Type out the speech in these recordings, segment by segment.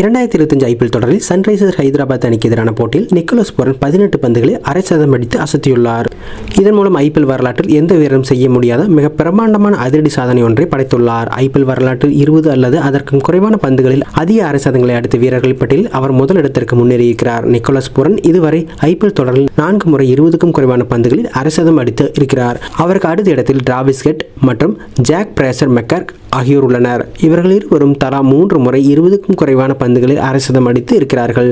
இரண்டாயிரத்தி இருபத்தஞ்சு ஐபிஎல் தொடரில் சன்ரைசர்ஸ் ஹைதராபாத் அணிக்கு எதிரான போட்டியில் நிக்கோலஸ் புரன் பதினெட்டு பந்துகளில் அரை சதம் அடித்து அசத்தியுள்ளார். இதன் மூலம் ஐபிஎல் வரலாற்றில் எந்த வீரரும் செய்ய முடியாத மிக பிரமாண்டமான அதிரடி சாதனை ஒன்றை படைத்துள்ளார். ஐபிஎல் வரலாற்றில் இருபது அல்லது அதற்கும் குறைவான பந்துகளில் அதிக அரை சதங்களை அடித்த வீரர்கள் பட்டியலில் அவர் முதலிடத்திற்கு முன்னேறியிருக்கிறார். நிக்கோலஸ் புரன் இதுவரை ஐபிஎல் தொடரில் நான்கு முறை இருபதுக்கும் குறைவான பந்துகளில் அரை சதம் அடித்து இருக்கிறார். அவருக்கு அடுத்த இடத்தில் டிராவிஸ் கெட் மற்றும் ஜாக் பிரேசர் மெக்கர் ஆகியோர் உள்ளனர். இவர்கள் இருவரும் தலா மூன்று முறை இருபதுக்கும் குறைவான பந்துகளில் அரசதம் அடித்து இருக்கிறார்கள்.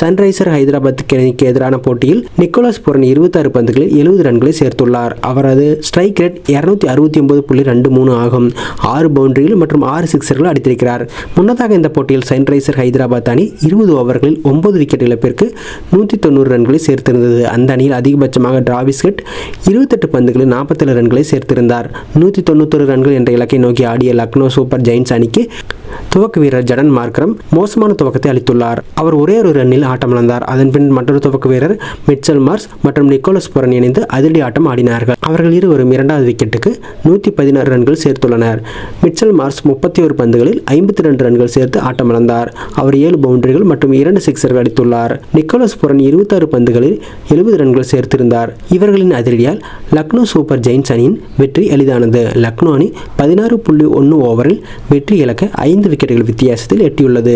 சன்ரைசர் ஹைதராபாத் அணிக்கு எதிரான போட்டியில் நிக்கோலஸ் புரன் இருபத்தாறு பந்துகளில் எழுபது ரன்களை சேர்த்துள்ளார். அவரது ஸ்ட்ரைக் ரேட் இருநூத்தி அறுபத்தி ஒன்பது புள்ளி ரெண்டு மூணு ஆகும். ஆறு பவுண்டரிகள் மற்றும் ஆறு சிக்ஸர்கள் அடித்திருக்கிறார். முன்னதாக இந்த போட்டியில் சன்ரைசர் ஹைதராபாத் அணி இருபது ஓவர்களில் ஒன்பது விக்கெட் இழப்பிற்கு நூற்றி தொண்ணூறு ரன்களை சேர்த்திருந்தது. அந்த அணியில் அதிகபட்சமாக டிராவிஸ் ஹெட் இருபத்தெட்டு பந்துகளில் நாற்பத்தேழு ரன்களை சேர்த்திருந்தார். நூற்றி தொண்ணூத்தொரு ரன்கள் என்ற இலக்கை நோக்கி ஆடிய லக்னோ சூப்பர் ஜெயின்ஸ் அணிக்கு துவக்க வீரர் ஜடன் மார்க்ரம் மோசமான துவக்கத்தை அளித்துள்ளார். அவர் ஒரே ஒரு ரன்னில் ஆட்டமிழந்தார். அதன் பின் மற்றொரு துவக்க வீரர் மிட்சல் மார்ஸ் மற்றும் நிக்கோலஸ் புரன் இணைந்து அதிரடி ஆட்டம் ஆடினார்கள். அவர்கள் இருவரும் இரண்டாவது விக்கெட்டுக்கு நூற்றி பதினாறு ரன்கள் சேர்த்துள்ளனர். மிட்சல் மார்ஸ் முப்பத்தி ஒரு பந்துகளில் ஐம்பத்தி ரெண்டு ரன்கள் சேர்த்து ஆட்டமிழந்தார். அவர் ஏழு பவுண்டரிகள் மற்றும் இரண்டு சிக்ஸர்கள் அடித்துள்ளார். நிக்கோலஸ் புரன் இருபத்தாறு பந்துகளில் எழுபது ரன்கள் சேர்த்திருந்தார். இவர்களின் அதிரடியால் லக்னோ சூப்பர் ஜெயின்ஸ் அணியின் வெற்றி எளிதானது. லக்னோ அணி பதினாறு புள்ளி ஒன்று ஓவரில் வெற்றி இலக்க ஐந்து விக்கெட்டுகள் வித்தியாசத்தில் எட்டியுள்ளது.